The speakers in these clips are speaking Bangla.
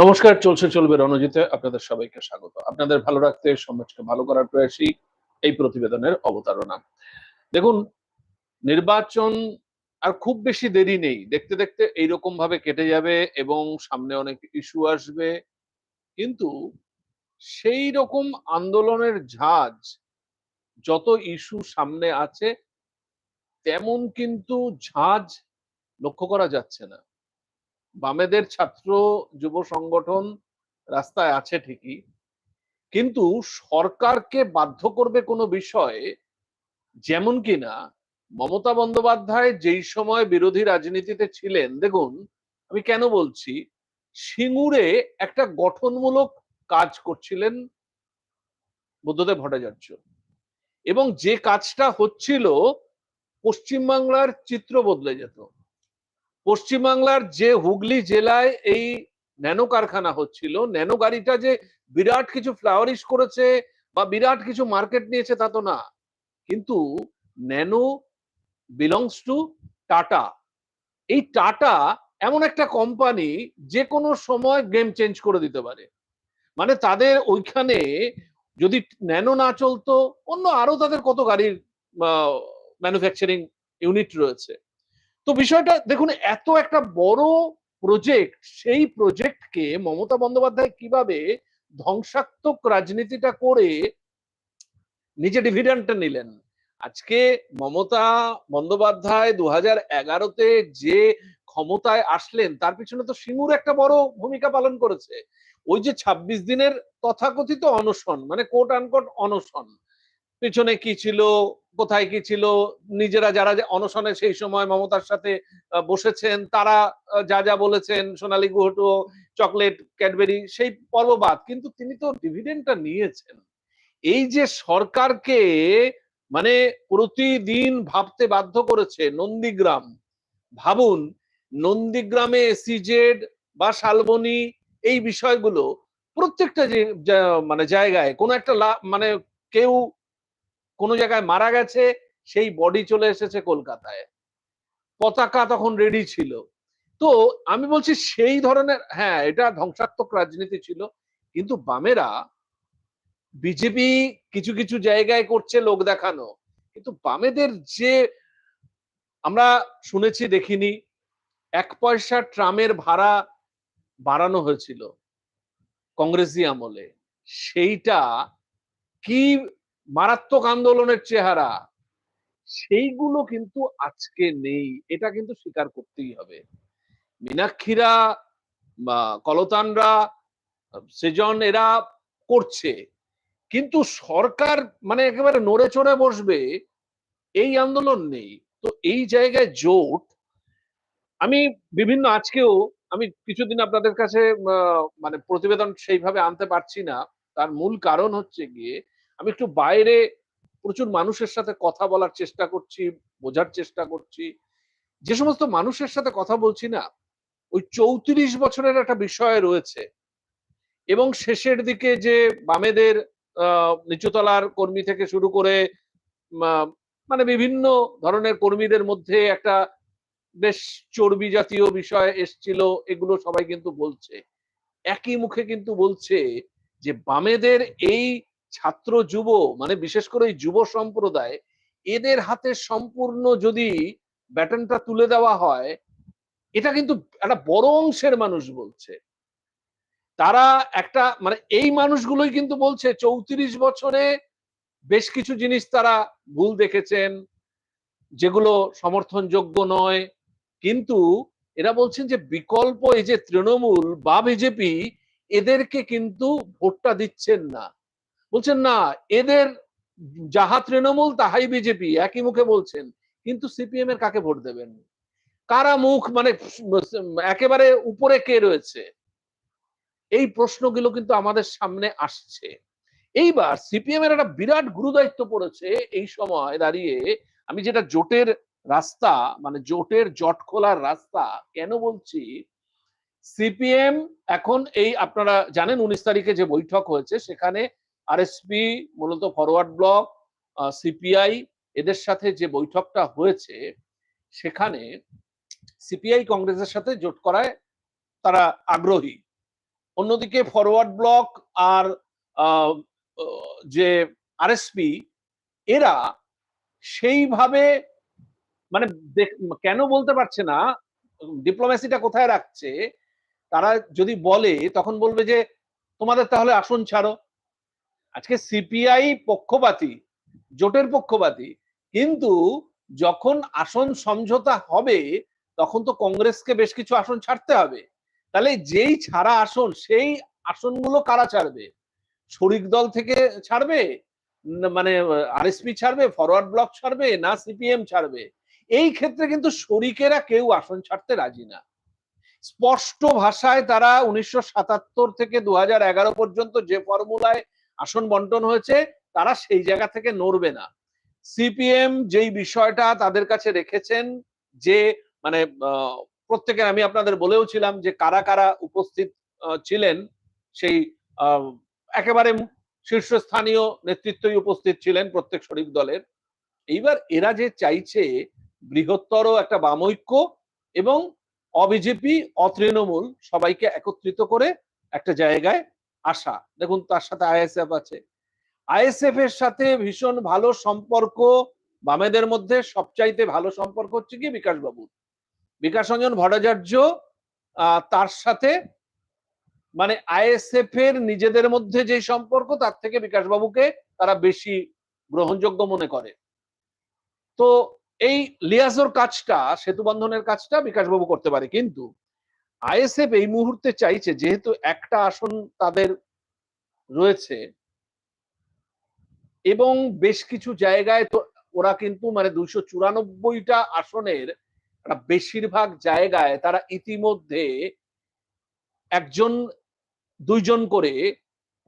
নমস্কার, চলছে, চলবে রণজিতে আপনাদের সবাইকে স্বাগত। আপনাদের ভালো রাখতে, সমাজকে ভালো করার প্রয়াসই এই প্রতিবেদনের অবতারণা। দেখুন, নির্বাচন আর খুব বেশি দেরি নেই। দেখতে দেখতে এইরকম ভাবে কেটে যাবে এবং সামনে অনেক ইস্যু আসবে। কিন্তু সেই রকম আন্দোলনের ঝাঁজ যত ইস্যু সামনে আছে, তেমন কিন্তু ঝাঁজ লক্ষ্য করা যাচ্ছে না। বামেদের ছাত্র যুব সংগঠন রাস্তায় আছে ঠিকই। কিন্তু সরকারকে বাধ্য করবে কোনো বিষয়ে যেমন কিনা মমতা বন্দ্যোপাধ্যায় যেই সময় বিরোধী রাজনীতিতে ছিলেন, দেখুন, আমি কেন বলছি? সিঙ্গুরে একটা গঠনমূলক কাজ করছিলেন বুদ্ধদেব ভট্টাচার্য এবং যে কাজটা হচ্ছিল পশ্চিমবাংলার চিত্র বদলে যেত। পশ্চিমবাংলার যে হুগলি জেলায় এই ন্যানো কারখানা হচ্ছিল, ন্যানো গাড়িটা যে বিরাট কিছু ফ্লাওয়ারিশ করেছে বা বিরাট কিছু মার্কেট নিয়েছে তা তো না। কিন্তু ন্যানো বিলংস টু টাটা এই টাটা এমন একটা কোম্পানি যে কোনো সময় গেম চেঞ্জ করে দিতে পারে। মানে তাদের ওইখানে যদি ন্যানো না চলতো, অন্য আরও তাদের কত গাড়ির ম্যানুফ্যাকচারিং ইউনিট রয়েছে। তো বিষয়টা দেখুন, এত একটা বড় প্রজেক্ট সেই প্রজেক্টকে মমতা বন্দ্যোপাধ্যায় কীভাবে ধ্বংসাত্মক রাজনীতিটা করে নিজে ডিভিডেন্টটা নিলেন? আজকে মমতা বন্দ্যোপাধ্যায় দু হাজার এগারোতে যে ক্ষমতায় আসলেন, তার পিছনে তো সিঙ্গুর একটা বড় ভূমিকা পালন করেছে। ওই যে ২৬ দিনের তথাকথিত অনশন মানে কোট আনকোট অনশন পিছনে কি ছিল, কোথায় কি ছিল, নিজেরা যারা অনশনে সেই সময় মমতার সাথে বসেছেন, তারা যা যা বলেছেন, সোনালী গুহটো, চকলেট, ক্যাডবেরি, সেই পর্ববাদ কিন্তু তিনি তো ডিভিডেন্ডটা নিয়েছেন। এই যে সরকারকে মানে প্রতিদিন ভাবতে বাধ্য করেছে নন্দীগ্রাম, ভাবুন, নন্দীগ্রামে সিজেড বা শালবনী, এই বিষয়গুলো প্রত্যেকটা যে মানে জায়গায় কোনো একটা মানে কেউ কোনো জায়গায় মারা গেছে, সেই বডি চলে এসেছে কলকাতায়। পতাকা তখন রেডি ছিল। তো আমি বলছি সেই ধরনের হ্যাঁ এটা ধ্বংসাত্মক রাজনীতি ছিল, কিন্তু বামেরা বিজেপি কিছু কিছু জায়গায় করছে লোক দেখানো। কিন্তু বামেদের যে আমরা শুনেছি, দেখিনি, এক পয়সা ট্রামের ভাড়া বাড়ানো হয়েছিল কংগ্রেসি আমলে। সেইটা কি মারাত্মক আন্দোলনের চেহারা। সেইগুলো কিন্তু আজকে নেই। এটা কিন্তু স্বীকার করতেই হবে। মীনাক্ষীরা কলতানরা, সেজন, এরা করছে। কিন্তু সরকার মানে একেবারে নড়ে চড়ে বসবে, এই আন্দোলন নেই। তো এই জায়গায় জোট, আমি বিভিন্ন আজকেও, আমি কিছুদিন আপনাদের কাছে মানে প্রতিবেদন সেইভাবে আনতে পারছি না। তার মূল কারণ হচ্ছে গিয়ে আমি একটু বাইরে প্রচুর মানুষের সাথে কথা বলার চেষ্টা করছি, বোঝার চেষ্টা করছি। যে সমস্ত মানুষের সাথে কথা বলছি না, ওই চৌত্রিশ বছরের একটা বিষয় রয়েছে। এবং শেষের দিকে যে বামেদের নিচুতলার কর্মী থেকে শুরু করে মানে বিভিন্ন ধরনের কর্মীদের মধ্যে একটা বেশ চর্বি জাতীয় বিষয় এসছিল, এগুলো সবাই কিন্তু বলছে। একই মুখে কিন্তু বলছে যে বামেদের এই ছাত্র যুব মানে বিশেষ করে এই যুব সম্প্রদায়, এদের হাতে সম্পূর্ণ যদি ব্যাটনটা তুলে দেওয়া হয়, এটা কিন্তু একটা বড় অংশের মানুষ বলছে। তারা একটা মানে এই মানুষগুলোই কিন্তু বলছে, চৌত্রিশ বছরে বেশ কিছু জিনিস তারা ভুল দেখেছেন, যেগুলো সমর্থনযোগ্য নয়। কিন্তু এরা বলছেন যে বিকল্প এই যে তৃণমূল বা বিজেপি, এদেরকে কিন্তু ভোটটা দিচ্ছেন না। বলছেন, না, এদের যাহা তৃণমূল তাহাই বিজেপি, একই মুখে বলছেন, কিন্তু সিপিএম এর কাকে ভোট দেবেন? কারা মুখ মানে একেবারে উপরে কে রয়েছে? এই প্রশ্নগুলো কিন্তু আমাদের সামনে আসছে। এইবার সিপিএম এর একটা বিরাট গুরুদায়িত্ব পড়েছে এই সময় দাঁড়িয়ে, আমি যেটা জোটের রাস্তা মানে জোটের জট খোলার রাস্তা কেন বলছি? সিপিএম এখন এই, আপনারা জানেন, উনিশ তারিখে যে বৈঠক হয়েছে, সেখানে আরএসপি, মূলত ফরওয়ার্ড ব্লক সিপিআই এদের সাথে যে বৈঠকটা হয়েছে, সেখানে সিপিআই কংগ্রেসের সাথে জোট করায় তারা আগ্রহী। অন্যদিকে ফরওয়ার্ড ব্লক আর যে আরএসপি, এরা সেইভাবে মানে কেন বলতে পারছে না, ডিপ্লোমেসিটা কোথায় রাখছে, তারা যদি বলে তখন বলবে যে তোমাদের তাহলে আসন ছাড়ো। আজকে সিপিআই পক্ষপাতী, জোটের পক্ষপাতী, কিন্তু যখন আসন সমঝোতা হবে, তখন তো কংগ্রেসকে বেশ কিছু আসন ছাড়তে হবে। তাহলে যেই ছাড়া আসন, সেই আসনগুলো কারা ছাড়বে? শরিক দল থেকে ছাড়বে? মানে আরএসপি ছাড়বে? ফরওয়ার্ড ব্লক ছাড়বে? না সিপিএম ছাড়বে? এই ক্ষেত্রে কিন্তু শরিকেরা কেউ আসন ছাড়তে রাজি না। স্পষ্ট ভাষায় তারা উনিশশো সাতাত্তর থেকে দু পর্যন্ত যে ফর্মুলায় আসন বন্টন হয়েছে, তারা সেই জায়গা থেকে নড়বে না। সিপিএম যেই বিষয়টা তাদের কাছে রেখেছেন যে মানে প্রত্যেকের, আমি আপনাদের বলেও ছিলাম যে, কারা কারা উপস্থিত ছিলেন, সেই একেবারে শীর্ষস্থানীয় নেতৃত্বই উপস্থিত ছিলেন প্রত্যেক শরিক দলের। এইবার এরা যে চাইছে বৃহত্তর একটা বামৈক্য এবং অবিজেপি, অতৃণমূল সবাইকে একত্রিত করে একটা জায়গায় আসা দেখুন, তার সাথে আইএসএফ আছে। আইএসএফ এর সাথে ভীষণ ভালো সম্পর্ক, বামেদের মধ্যে সবচাইতে ভালো সম্পর্ক হচ্ছে কি বিকাশ বাবু বিকাশ রঞ্জন ভট্টাচার্য তার সাথে মানে আইএসএফ এর নিজেদের মধ্যে যে সম্পর্ক, তার থেকে বিকাশ বাবুকে তারা বেশি গ্রহণযোগ্য মনে করে। তো এই লিয়াজোর কাজটা সেতু বন্ধনের কাজটা বিকাশবাবু করতে পারে। কিন্তু আইএসএফ এই মুহূর্তে চাইছে, যেহেতু একটা আসন তাদের রয়েছে, এবং বেশ কিছু জায়গায় তো ওরা কিন্তু মানে দুইশো চুরানব্বইটা আসনের বেশিরভাগ জায়গায় তারা ইতিমধ্যে একজন, দুইজন করে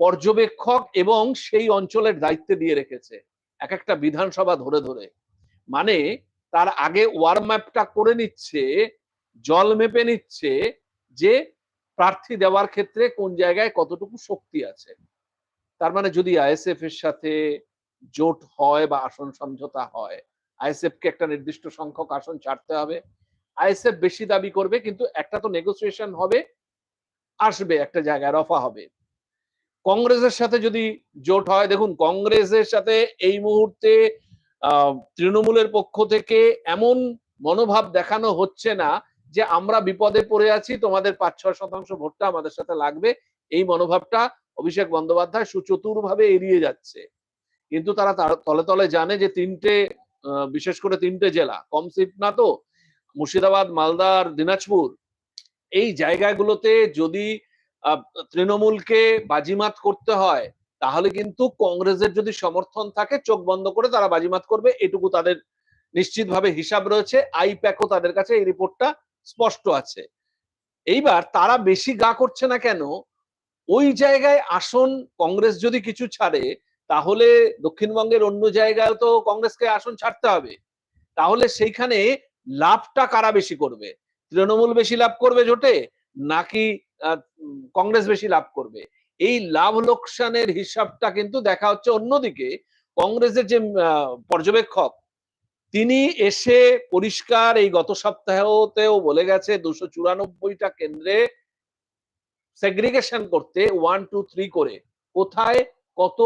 পর্যবেক্ষক এবং সেই অঞ্চলের দায়িত্বে দিয়ে রেখেছে, এক একটা বিধানসভা ধরে ধরে। মানে তার আগে ওয়ার ম্যাপটা করে নিচ্ছে, জল মেপে নিচ্ছে যে প্রার্থী দেওয়ার ক্ষেত্রে কোন জায়গায় কতটুকু শক্তি আছে। তার মানে যদি আইএসএফ এর সাথে জোট হয় বা আসন সমঝোতা হয়, আইএসএফ কে একটা নির্দিষ্ট সংখ্যক আসন ছাড়তে হবে। আইএসএফ বেশি দাবি করবে, কিন্তু একটা তো নেগোসিয়েশন হবে, আসবে একটা জায়গায়, রফা হবে। কংগ্রেসের সাথে যদি জোট হয়, দেখুন কংগ্রেসের সাথে এই মুহূর্তে তৃণমূলের পক্ষ থেকে এমন মনোভাব দেখানো হচ্ছে না যে আমরা বিপদে পড়ে আছি, তোমাদের পাঁচ ছয় শতাংশ ভোটটা আমাদের সাথে লাগবে। এই মনোভাবটা অভিষেক বন্দ্যোপাধ্যায় সুচতুর ভাবে এড়িয়ে যাচ্ছে। কিন্তু তারা তলে তলে জানে যে তিনটে বিশেষ করে তিনটে জেলা কম সিট না তো, মুর্শিদাবাদ, মালদা আর দিনাজপুর, এই জায়গাগুলোতে যদি তৃণমূলকে বাজিমাত করতে হয়, তাহলে কিন্তু কংগ্রেসের যদি সমর্থন থাকে, চোখ বন্ধ করে তারা বাজিমাত করবে। এটুকু তাদের নিশ্চিতভাবে হিসাব রয়েছে। আইপ্যাকও তাদের কাছে এই রিপোর্টটা স্পষ্ট আছে। এইবার তারা বেশি গা করছে না কেন? ওই জায়গায় আসন কংগ্রেস যদি কিছু ছাড়ে, তাহলে দক্ষিণবঙ্গের অন্য জায়গায় তো কংগ্রেসকে আসন ছাড়তে হবে। তাহলে সেইখানে লাভটা কারা বেশি করবে? তৃণমূল বেশি লাভ করবে জোটে, নাকি কংগ্রেস বেশি লাভ করবে? এই লাভ লোকসানের হিসাবটা কিন্তু দেখা হচ্ছে অন্যদিকে। কংগ্রেসের যে পর্যবেক্ষক তিনি এসে পরিষ্কার এই গত সপ্তাহতেও বলে গেছে দুশো চুরানব্বইটা কেন্দ্রে সেগ্রিগেশন করতে ওয়ান টু থ্রি করে। কোথায়? কত?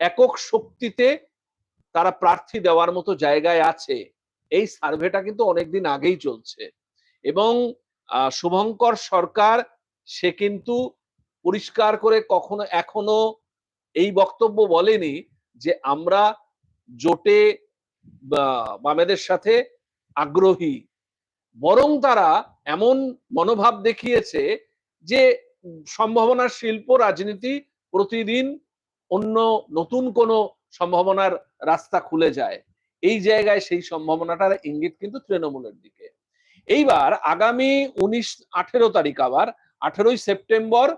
একক শক্তিতে তারা প্রার্থী দেওয়ার মতো জায়গায় আছে। এই সার্ভেটা কিন্তু অনেকদিন আগেই চলছে। এবং শুভঙ্কর সরকার, সে কিন্তু পরিষ্কার করে কখনো এখনও এই বক্তব্য বলেনি যে আমরা জোটে বামেদের সাথে আগ্রহী, বরং তারা এমন মনোভাব দেখিয়েছে যে সম্ভাবনার শিল্প রাজনীতি প্রতিদিন অন্য নতুন কোনো সম্ভাবনার রাস্তা খুলে যায়। এই জায়গায় সেই সম্ভাবনাটার ইঙ্গিত কিন্তু তৃণমূলের দিকে। এইবার আগামী উনিশ, আঠেরো তারিখ আবার, আঠেরোই সেপ্টেম্বর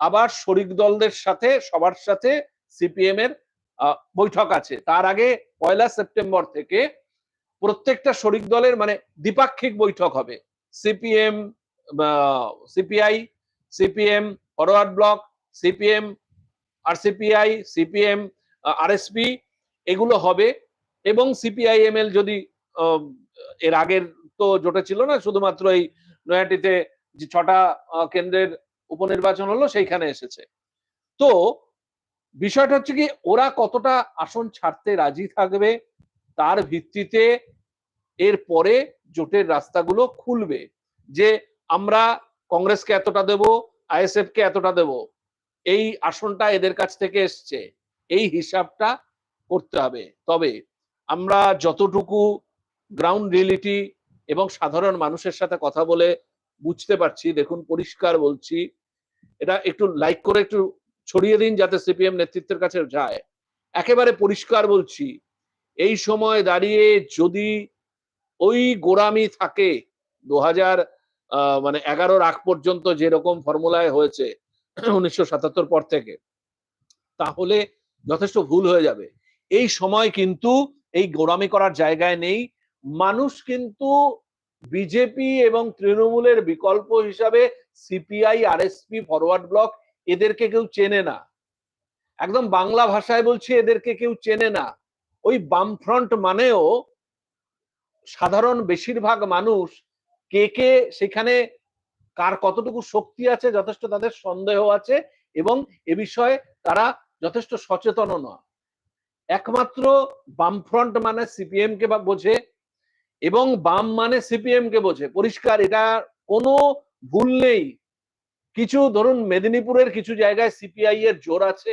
আবার শরিক দলদের সাথে, সবার সাথে সিপিএম এর বৈঠক আছে। তার আগে পয়লা সেপ্টেম্বর থেকে প্রত্যেকটা শরিক দলের মানে দ্বিপাক্ষিক বৈঠক হবে। CPM CPI, CPM Forward Bloc, CPM আর সিপিআই সিপিএম আরএসপি, এগুলো হবে। এবং সিপিআইএমএল যদি এর আগের তো জোটে ছিল না, শুধুমাত্র এই নয়াটিতে যে ছটা কেন্দ্রের উপনির্বাচন হলো, সেইখানে এসেছে। তো বিষয়টা হচ্ছে কি, ওরা কতটা আসন ছাড়তে রাজি থাকবে, তার ভিত্তিতে এর পরে জোটের রাস্তাগুলো খুলবে। যে আমরা কংগ্রেসকে এতটা দেব আইএসএফ কে এতটা দেব, এই আসনটা এদের কাছ থেকে এসছে, এই হিসাবটা করতে হবে। তবে আমরা যতটুকু গ্রাউন্ড রিয়েলিটি এবং সাধারণ মানুষের সাথে কথা বলে বুঝতে পারছি, দেখুন পরিষ্কার বলছি, এটা একটু লাইক করে একটু ছড়িয়ে দিন যাতে সিপিএম নেতৃত্বের কাছে যায়। একেবারে পরিষ্কার বলছি, এই সময় দাঁড়িয়ে যদি ওই গোড়ামি থাকে, দু হাজার মানে এগারোর আগ পর্যন্ত যেরকম ফর্মুলায় হয়েছে, উনিশশো সাতাত্তর পর থেকে, তাহলে যথেষ্ট ভুল হয়ে যাবে। এই সময় কিন্তু এই গোড়ামি করার জায়গায় নেই। মানুষ কিন্তু বিজেপি এবং তৃণমূলের বিকল্প হিসাবে সিপিআই আর আরএসপি, ফরওয়ার্ড ব্লক এদেরকে কেউ চেনে না। একদম বাংলা ভাষায় বলছি এদেরকে কেউ চেনে না। ওই বামফ্রন্ট মানেও সাধারণ বেশিরভাগ মানুষ কে কে সেখানে কার কতটুকু শক্তি আছে, যথেষ্ট তাদের সন্দেহ আছে এবং এ বিষয়ে তারা যথেষ্ট সচেতন নয়। একমাত্র বামফ্রন্ট মানে সিপিএম কে বোঝে এবং বাম মানে সিপিএম কে বোঝে। পরিষ্কার, এটা কোনো ভুল নেই। কিছু, ধরুন মেদিনীপুরের কিছু জায়গায় সিপিআই এর জোর আছে,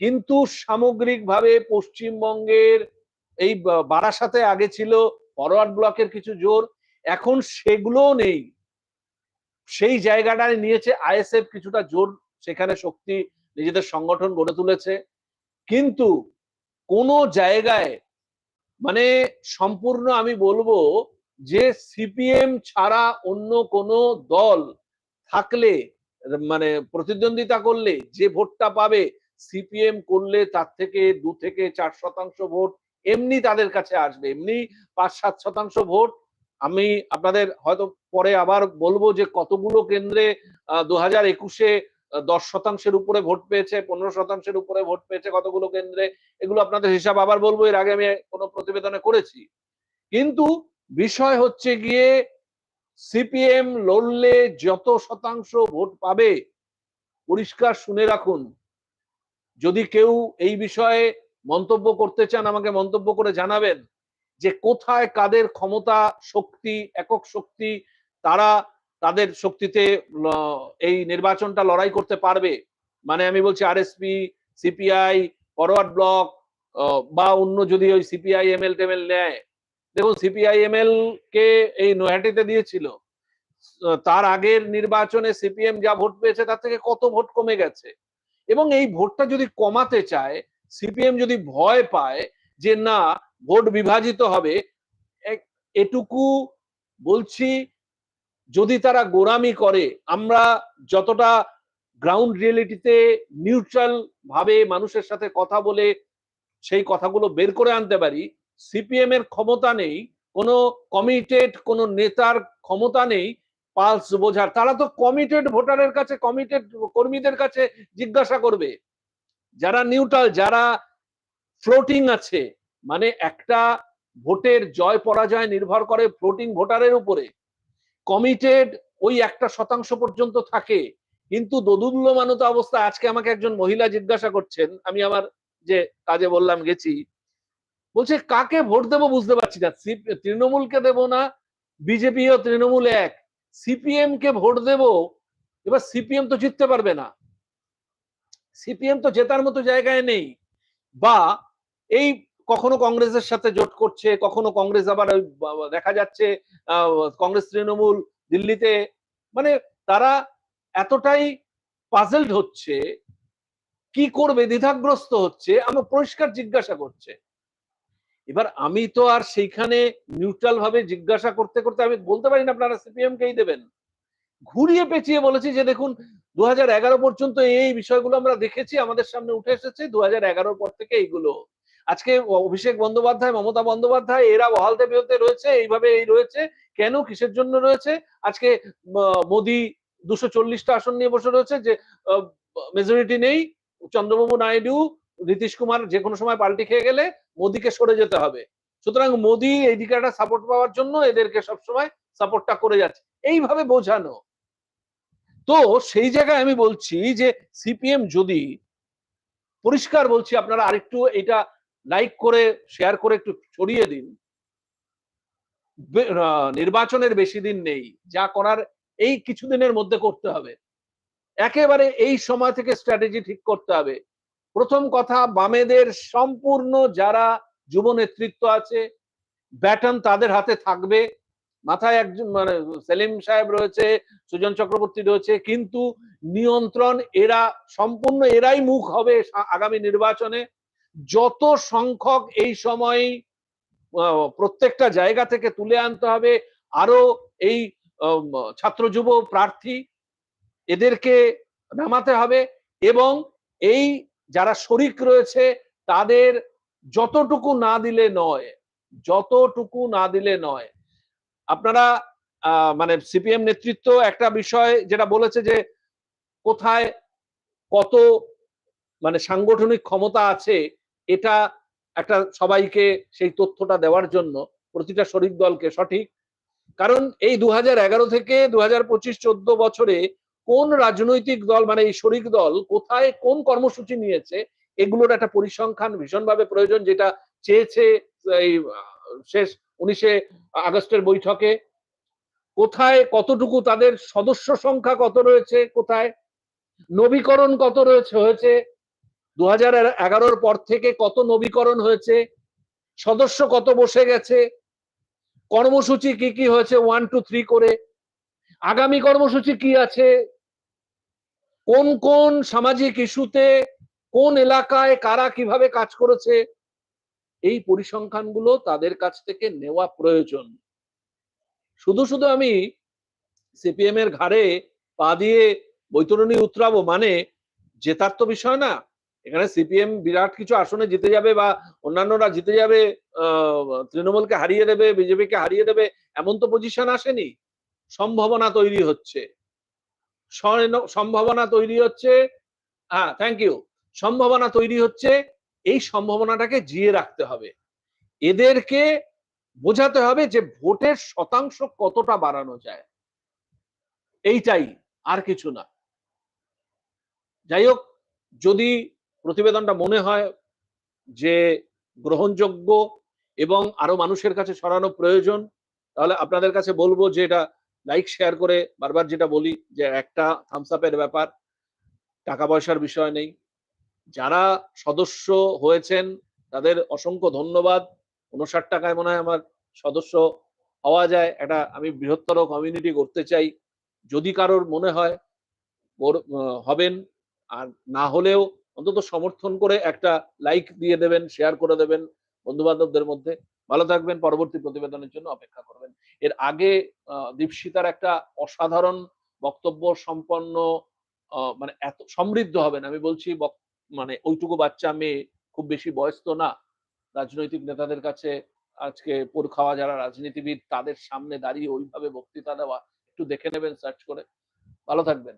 কিন্তু সামগ্রিকভাবে পশ্চিমবঙ্গের এই বারাসাতে আগে ছিল ফরওয়ার্ড ব্লকের কিছু জোর, এখন সেগুলো নেই। সেই জায়গাটায় নিয়েছে আইএসএফ কিছুটা জোর, সেখানে শক্তি নিজেদের সংগঠন গড়ে তুলেছে। কিন্তু কোন জায়গায় মানে সম্পূর্ণ আমি বলব যে সিপিএম ছাড়া অন্য কোন দল থাকলে মানে প্রতিদ্বন্দ্বিতা করলে, যে ভোটটা পাবে, সিপিএম করলে তার থেকে দু থেকে চার শতাংশ ভোট এমনি তাদের কাছে আসবে। এমনি পাঁচ, সাত শতাংশ ভোট আমি আপনাদের হয়তো পরে আবার বলব যে কতগুলো কেন্দ্রে দু হাজার একুশে দশ শতাংশের উপরে ভোট পেয়েছে, পনেরো শতাংশের উপরে ভোট পেয়েছে কতগুলো কেন্দ্রে, এগুলো আপনাদের হিসাব আবার বলব, এর আগে আমি কোনো প্রতিবেদনে করেছি। কিন্তু বিষয় হচ্ছে গিয়ে সিপিএম লড়লে যত শতাংশ ভোট পাবে, পরিষ্কার শুনে রাখুন। যদি কেউ এই বিষয়ে মন্তব্য করতে চান, আমাকে মন্তব্য করে জানাবেন যে কোথায় কাদের ক্ষমতা, শক্তি, একক শক্তি, তারা তাদের শক্তিতে এই নির্বাচনটা লড়াই করতে পারবে। মানে আমি বলছি আর আরএসপি, সিপিআই, ফরওয়ার্ড ব্লক বা অন্য যদি ওই সিপিআই, এমএল টেমএল নেয় দেখুন সিপিআই এমএল কে এই নৈহাটিতে দিয়েছিল। তার আগের নির্বাচনে সিপিএম যা ভোট পেয়েছে, তার থেকে কত ভোট কমে গেছে? এবং এই ভোটটা যদি কমাতে চায় সিপিএম যদি ভয় পায় যে না, ভোট বিভাজিত হবে এটুকু বলছি, যদি তারা গোরামি করে, আমরা যতটা গ্রাউন্ড রিয়েলিটিতে নিউট্রাল ভাবে মানুষের সাথে কথা বলে সেই কথাগুলো বের করে আনতে পারি সিপিএম এর ক্ষমতা নেই, কোনো কমিটেড কোনো নেতার ক্ষমতা নেই, পালস বোঝার। তারা তো কমিটেড ভোটারের কাছে কমিটেড কর্মীদের কাছে জিজ্ঞাসা করবে। যারা নিউট্রাল যারা ফ্লোটিং আছে মানে একটা ভোটের জয় পরাজয় নির্ভর করে ফ্লোটিং ভোটারের উপরে। কমিটেড ওই একটা শতাংশ পর্যন্ত থাকে, কিন্তু দোদুল্যমানত অবস্থা আজকে আমাকে একজন মহিলা জিজ্ঞাসা করছেন, আমি আমার যে কাজে বললাম গেছি বলছে, কাকে ভোট দেবো বুঝতে পারছি না। তৃণমূলকে দেব না বিজেপি ও তৃণমূল এক। সিপিএম কে ভোট দেব, এবার সিপিএম তো জিততে পারবে না। সিপিএম তো জেতার মতো জায়গায় নেই। বা এই কখনো কংগ্রেসের সাথে জোট করছে, কখনো কংগ্রেস আবার দেখা যাচ্ছে কংগ্রেস তৃণমূল দিল্লিতে। মানে তারা এতটাই পাজেলড হচ্ছে, কি করবে, দ্বিধাগ্রস্ত হচ্ছে, আমার পরিষ্কার জিজ্ঞাসা করছে। এবার আমি তো আর সেইখানে নিউট্রাল ভাবে জিজ্ঞাসা করতে করতে আমি বলতে পারি না আপনারা সিপিএম কেই দেবেন। ঘুরিয়ে পেঁচিয়ে বলেছি যে দেখুন, দুহাজার এগারো পর্যন্ত এই বিষয়গুলো আমরা দেখেছি, আমাদের সামনে উঠে এসেছে, দুহাজার এগারো পর থেকে এইগুলো। আজকে অভিষেক বন্দ্যোপাধ্যায়, মমতা বন্দ্যোপাধ্যায়, এরা বহালতে বিহতে রয়েছে, এইভাবে এই রয়েছে। কেন, কিসের জন্য রয়েছে? আজকে মোদি দুশো চল্লিশটা আসন নিয়ে বসে রয়েছে যে মেজরিটি নেই, চন্দ্রবাবু নাইডু নীতিশ কুমার যে কোনো সময় পাল্টি খেয়ে গেলে মোদিকে সরে যেতে হবে। সুতরাং মোদি এই দিকে একটা সাপোর্ট পাওয়ার জন্য এদেরকে সবসময় সাপোর্টটা করে যাচ্ছে। এইভাবে বোঝানো। তো সেই জায়গায় আমি বলছি যে সিপিএম যদি পরিষ্কার বলছি, আপনারা আরেকটু এটা লাইক করে শেয়ার করে একটু ছড়িয়ে দিন। নির্বাচনের বেশি দিন নেই। যা করার এই কিছুদিনের মধ্যে করতে হবে। একেবারে এই সময় থেকে স্ট্র্যাটেজি ঠিক করতে হবে। প্রথম কথা, বামেদের সম্পূর্ণ যারা যুব নেতৃত্ব আছে, ব্যাটন তাদের হাতে থাকবে। মাথায় একজন মানে সেলিম সাহেব রয়েছে, সুজন চক্রবর্তী রয়েছে, কিন্তু নিয়ন্ত্রণ এরা, সম্পূর্ণ এরাই মুখ হবে আগামী নির্বাচনে। যত সংখ্যক এই সময় প্রত্যেকটা জায়গা থেকে তুলে আনতে হবে, আরও এই ছাত্র যুব প্রার্থী এদেরকে নামাতে হবে এবং এই যারা শরিক রয়েছে, তাদের যতটুকু না দিলে নয়, যতটুকু না দিলে নয়। আপনারা মানে সিপিএম নেতৃত্ব একটা বিষয় যেটা বলেছে যে, কোথায় কত মানে সাংগঠনিক ক্ষমতা আছে, এটা একটা সবাইকে সেই তথ্যটা দেওয়ার জন্য প্রতিটা শরিক দলকে সঠিক। কারণ এই দু হাজার এগারো থেকে দু হাজার পঁচিশ চোদ্দ বছরে কোন রাজনৈতিক দল মানে এই শরিক দল কোথায় কোন কর্মসূচি নিয়েছে, এগুলোর একটা পরিসংখ্যান ভীষণভাবে প্রয়োজন, যেটা চেয়েছে, এই, শেষ উনিশে আগস্টের বৈঠকে। কোথায় কতটুকু তাদের সদস্য সংখ্যা কত রয়েছে, কোথায়? নবীকরণ কত রয়েছে, হয়েছে? দু হাজার এগারোর পর থেকে কত নবীকরণ হয়েছে? সদস্য কত বসে গেছে? কর্মসূচি কি কি হয়েছে ওয়ান টু থ্রি করে? আগামী কর্মসূচি কি আছে? কোন কোন সামাজিক ইস্যুতে কোন এলাকায় কারা কীভাবে কাজ করেছে, এই পরিসংখ্যানগুলো তাদের কাছ থেকে নেওয়া প্রয়োজন। শুধু শুধু আমি সিপিএম এর ঘাড়ে পা দিয়ে বৈতরণী উতরাবো মানে জেতার তো বিষয় না। এখানে সিপিএম বিরাট কিছু আসনে জিতে যাবে বা অন্যান্যরা জিতে যাবে তৃণমূলকে হারিয়ে দেবে, বিজেপিকে হারিয়ে দেবে, এমন তো পজিশন আসেনি। সম্ভাবনা তৈরি হচ্ছে। সম্ভাবনা তৈরি হচ্ছে। হ্যাঁ থ্যাংক ইউ সম্ভাবনা তৈরি হচ্ছে, এই সম্ভাবনাটাকে জিয়ে রাখতে হবে। এদেরকে বোঝাতে হবে যে ভোটের শতাংশ কতটা বাড়ানো যায়। এইটাই, আর কিছু না। যাই হোক যদি প্রতিবেদনটা মনে হয় যে গ্রহণযোগ্য এবং আরও মানুষের কাছে ছড়ানো প্রয়োজন, তাহলে আপনাদের কাছে বলব যে এটা লাইক শেয়ার করে বারবার যেটা বলি যে একটা থামস আপের ব্যাপার, টাকা পয়সার বিষয় নেই। যারা সদস্য হয়েছেন, তাদের অসংখ্য ধন্যবাদ। উনষাট টাকায় মনে হয় আমার সদস্য হওয়া যায়। এটা আমি বৃহত্তর কমিউনিটি করতে চাই। যদি কারোর মনে হয় হবেন, আর না হলেও অন্তত সমর্থন করে একটা লাইক দিয়ে দেবেন শেয়ার করে দেবেন বন্ধু বান্ধবদের মধ্যে। ভালো থাকবেন, পরবর্তী প্রতিবেদনের জন্য অপেক্ষা করবেন। এর আগে দীপশিতার একটা অসাধারণ বক্তব্য সম্পন্ন মানে এত সমৃদ্ধ হবে না আমি বলছি মানে ওইটুকু বাচ্চা মেয়ে, খুব বেশি বয়স তো না। রাজনৈতিক নেতাদের কাছে আজকে পোর খাওয়া যারা রাজনীতিবিদ, তাদের সামনে দাঁড়িয়ে ওইভাবে বক্তৃতা দেওয়া, একটু দেখে নেবেন, সার্চ করে। ভালো থাকবেন।